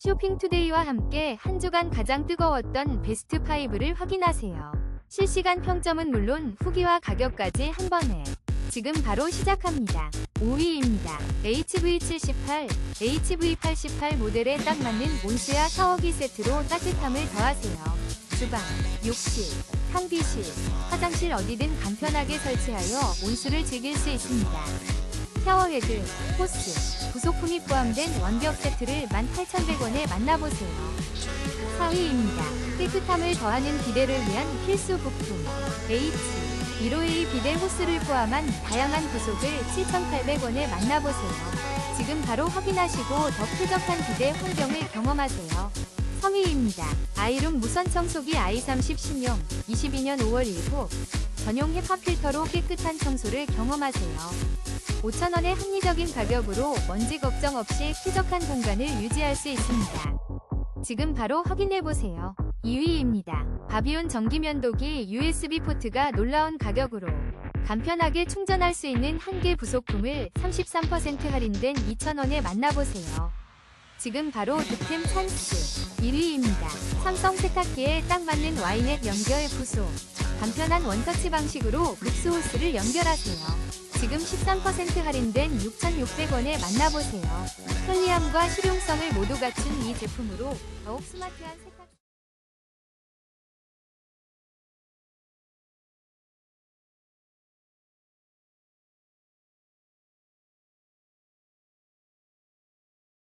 쇼핑투데이와 함께 한 주간 가장 뜨거웠던 베스트 5를 확인하세요. 실시간 평점은 물론 후기와 가격까지 한 번에 지금 바로 시작합니다. 5위입니다. HV78, HV88 모델에 딱 맞는 온수야 샤워기 세트로 따뜻함을 더하세요. 주방, 욕실, 탕비실, 화장실 어디든 간편하게 설치하여 온수를 즐길 수 있습니다. 샤워헤드, 호스, 부속품이 포함된 완벽 세트를 18,100원에 만나보세요. 4위입니다. 깨끗함을 더하는 비데를 위한 필수 부품 H 1호A 비데 호스를 포함한 다양한 부속을 7,800원에 만나보세요. 지금 바로 확인하시고 더 쾌적한 비데 환경을 경험하세요. 3위입니다. 아이룸 무선 청소기 i30 신형 22년 5월 1호 전용 헤파 필터로 깨끗한 청소를 경험하세요. 5,000원의 합리적인 가격으로 먼지 걱정 없이 쾌적한 공간을 유지할 수 있습니다. 지금 바로 확인해보세요. 2위입니다. 바비온 전기면도기 USB 포트가 놀라운 가격으로 간편하게 충전할 수 있는 한 개 부속품을 33% 할인된 2,000원에 만나보세요. 지금 바로 득템 찬스 1위입니다. 삼성 세탁기에 딱 맞는 와이넷 연결 부속 간편한 원터치 방식으로 룩스호스를 연결하세요. 지금 13% 할인된 6,600원에 만나보세요. 편리함과 실용성을 모두 갖춘 이 제품으로 더욱 스마트한 생-